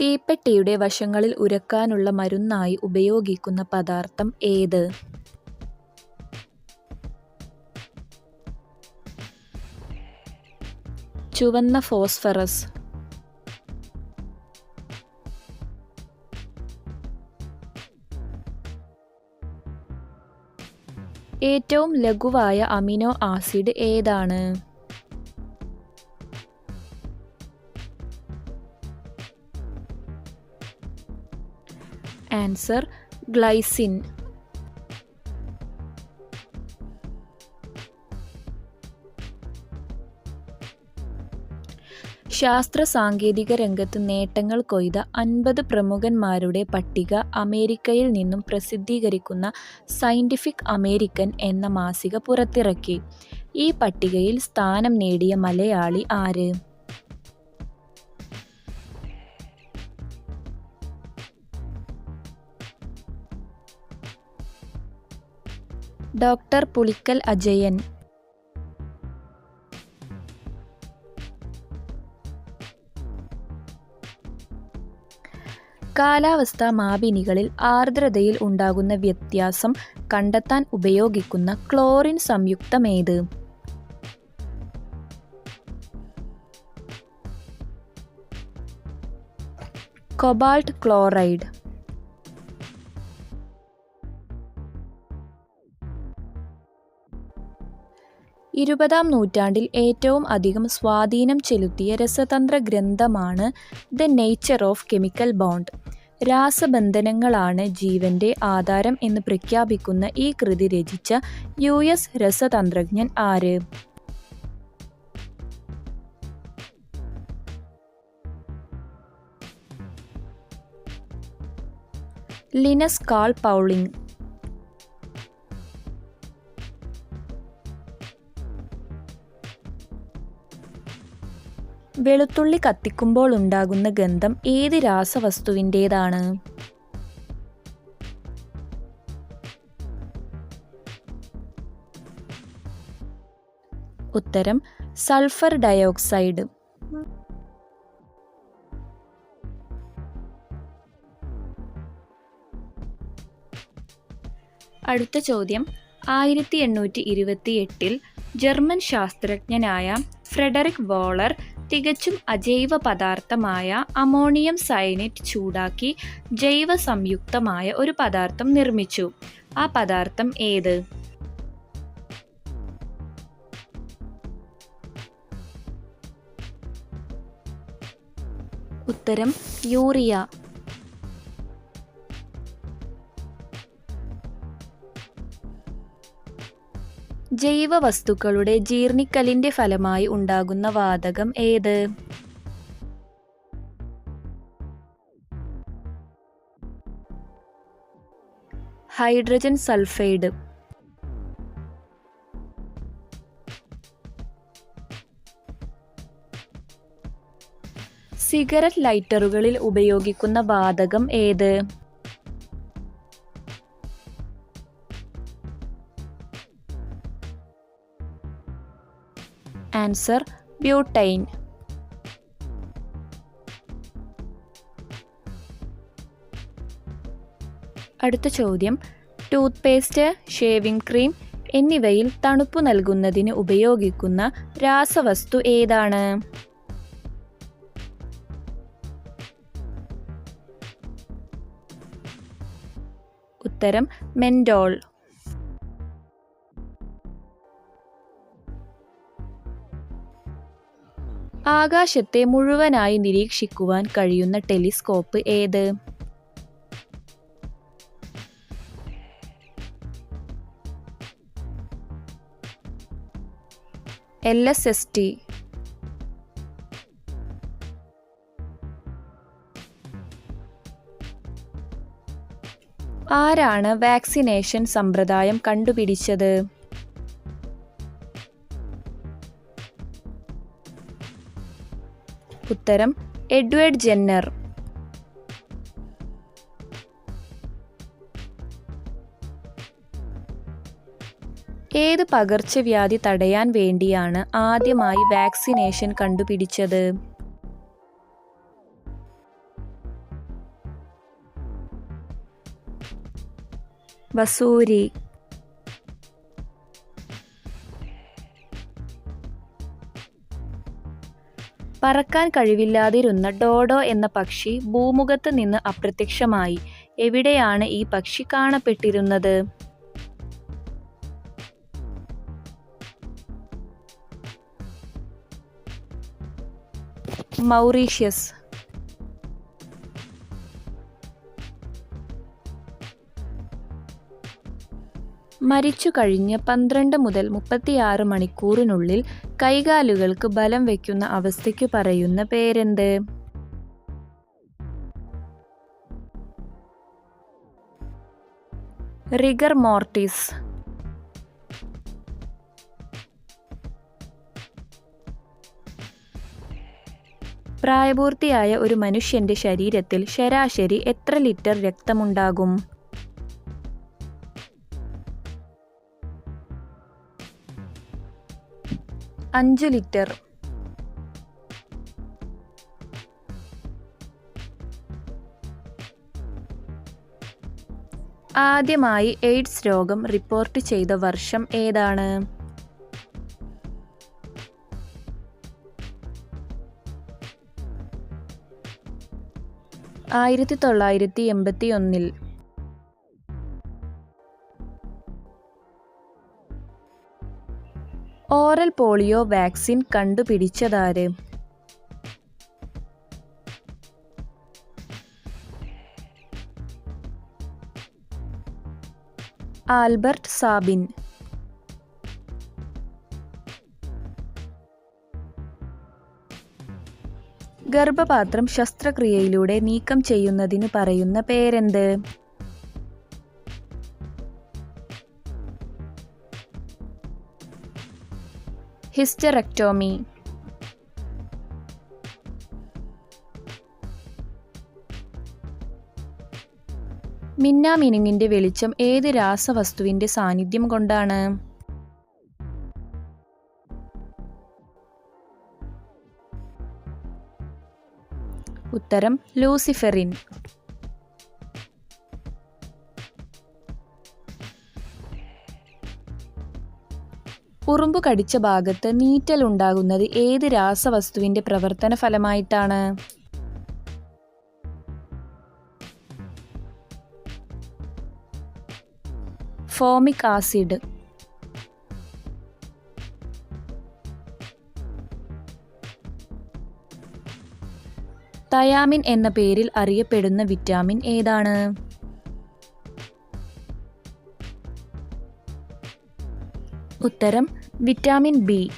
തീപ്പെട്ടിയുടെ വശങ്ങളിൽ ഉരക്കാനുള്ള മരുന്നായി ഉപയോഗിക്കുന്ന പദാർത്ഥം ഏത്? ചുവന്ന ഫോസ്ഫറസ്. ഏറ്റവും ലഘുവായ അമിനോ ആസിഡ് ഏതാണ്? Answer glycine. ശാസ്ത്ര സാങ്കേതിക രംഗത്ത് നേട്ടങ്ങൾ കൊയ്ത അൻപത് പ്രമുഖന്മാരുടെ പട്ടിക അമേരിക്കയിൽ നിന്നും പ്രസിദ്ധീകരിക്കുന്ന സയന്റിഫിക് അമേരിക്കൻ എന്ന മാസിക പുറത്തിറക്കി. ഈ പട്ടികയിൽ സ്ഥാനം നേടിയ മലയാളി ആര്? ഡോക്ടർ പുളിക്കൽ അജയൻ. കാലാവസ്ഥാ മാപിനികളിൽ ആർദ്രതയിൽ ഉണ്ടാകുന്ന വ്യത്യാസം കണ്ടെത്താൻ ഉപയോഗിക്കുന്ന ക്ലോറിൻ സംയുക്തമേത്? Cobalt chloride. ഇരുപതാം നൂറ്റാണ്ടിൽ ഏറ്റവും അധികം സ്വാധീനം ചെലുത്തിയ രസതന്ത്ര ഗ്രന്ഥമാണ് the nature of chemical bond രാസബന്ധനങ്ങളാണ് ജീവന്റെ ആധാരം എന്ന് പ്രഖ്യാപിക്കുന്ന ഈ കൃതി രചിച്ച യു എസ് രസതന്ത്രജ്ഞൻ ആര്? Linus Carl Pauling. വെളുത്തുള്ളി കത്തിക്കുമ്പോൾ ഉണ്ടാകുന്ന ഗന്ധം ഏത് രാസവസ്തുവിന്റേതാണ്? ഉത്തരം സൾഫർ ഡയോക്സൈഡ്. അടുത്ത ചോദ്യം ആയിരത്തി എണ്ണൂറ്റി ഇരുപത്തി എട്ടിൽ ജർമ്മൻ ശാസ്ത്രജ്ഞനായ ഫ്രെഡറിക് വോളർ തികച്ചും അജൈവ പദാർത്ഥമായ അമോണിയം സയനൈറ്റ് ചൂടാക്കി ജൈവ സംയുക്തമായ ഒരു പദാർത്ഥം നിർമ്മിച്ചു. ആ പദാർത്ഥം ഏത്? ഉത്തരം യൂറിയ. ജൈവ വസ്തുക്കളുടെ ജീർണിക്കലിന്റെ ഫലമായി ഉണ്ടാകുന്ന വാതകം ഏത്? Hydrogen sulphide. സിഗരറ്റ് ലൈറ്ററുകളിൽ ഉപയോഗിക്കുന്ന വാതകം ഏത്? Answer butane. അടുത്ത ചോദ്യം ടൂത്ത് പേസ്റ്റ് ഷേവിംഗ് ക്രീം എന്നിവയിൽ തണുപ്പ് നൽകുന്നതിന് ഉപയോഗിക്കുന്ന രാസവസ്തു ഏതാണ്? ഉത്തരം മെൻഡോൾ. ആകാശത്തെ മുഴുവനായി നിരീക്ഷിക്കുവാൻ കഴിയുന്ന ടെലിസ്കോപ്പ് ഏത്? L S S T. ആരാണ് വാക്സിനേഷൻ സമ്പ്രദായം കണ്ടുപിടിച്ചത്? ഉത്തരം എഡ്വേർഡ് ജെന്നർ. ഏത് പകർച്ചവ്യാധി തടയാൻ വേണ്ടിയാണ് ആദ്യമായി വാക്സിനേഷൻ കണ്ടുപിടിച്ചത്? വസൂരി. പറക്കാൻ കഴിവില്ലാതിരുന്ന ഡോഡോ എന്ന പക്ഷി ഭൂമുഖത്ത് നിന്ന് അപ്രത്യക്ഷമായി. എവിടെയാണ് ഈ പക്ഷി കാണപ്പെട്ടിരുന്നത്? മൗറീഷ്യസ്. മരിച്ചു കഴിഞ്ഞ് പന്ത്രണ്ട് മുതൽ മുപ്പത്തിയാറ് മണിക്കൂറിനുള്ളിൽ കൈകാലുകൾക്ക് ബലം വയ്ക്കുന്ന അവസ്ഥയ്ക്ക് പറയുന്ന പേരെന്ത്? Rigor mortis. പ്രായപൂർത്തിയായ ഒരു മനുഷ്യന്റെ ശരീരത്തിൽ ശരാശരി എത്ര ലിറ്റർ രക്തമുണ്ടാകും? അഞ്ച് ലിറ്റർ. ആദ്യമായി എയ്ഡ്സ് രോഗം റിപ്പോർട്ട് ചെയ്ത വർഷം ഏതാണ്? ആയിരത്തി തൊള്ളായിരത്തി എൺപത്തി ഒന്നിൽ oral polio vaccine കണ്ടുപിടിച്ചതാര്? Albert Sabin. ഗർഭപാത്രം ശസ്ത്രക്രിയയിലൂടെ നീക്കം ചെയ്യുന്നതിന് പറയുന്ന പേരെന്ത്? ഹിസ്റ്ററക്ടോമി. മിന്നാമിനുങ്ങിന്റെ വെളിച്ചം ഏത് രാസവസ്തുവിന്റെ സാന്നിധ്യം കൊണ്ടാണ്? ഉത്തരം ലൂസിഫെറിൻ. ഉറുമ്പ് കടിച്ച ഭാഗത്ത് നീറ്റൽ ഉണ്ടാകുന്നത് ഏത് രാസവസ്തുവിന്റെ പ്രവർത്തന ഫലമായിട്ടാണ്? Formic acid. തയാമിൻ എന്ന പേരിൽ അറിയപ്പെടുന്ന വിറ്റാമിൻ ഏതാണ്? ഉത്തരം വിറ്റാമിൻ ബി.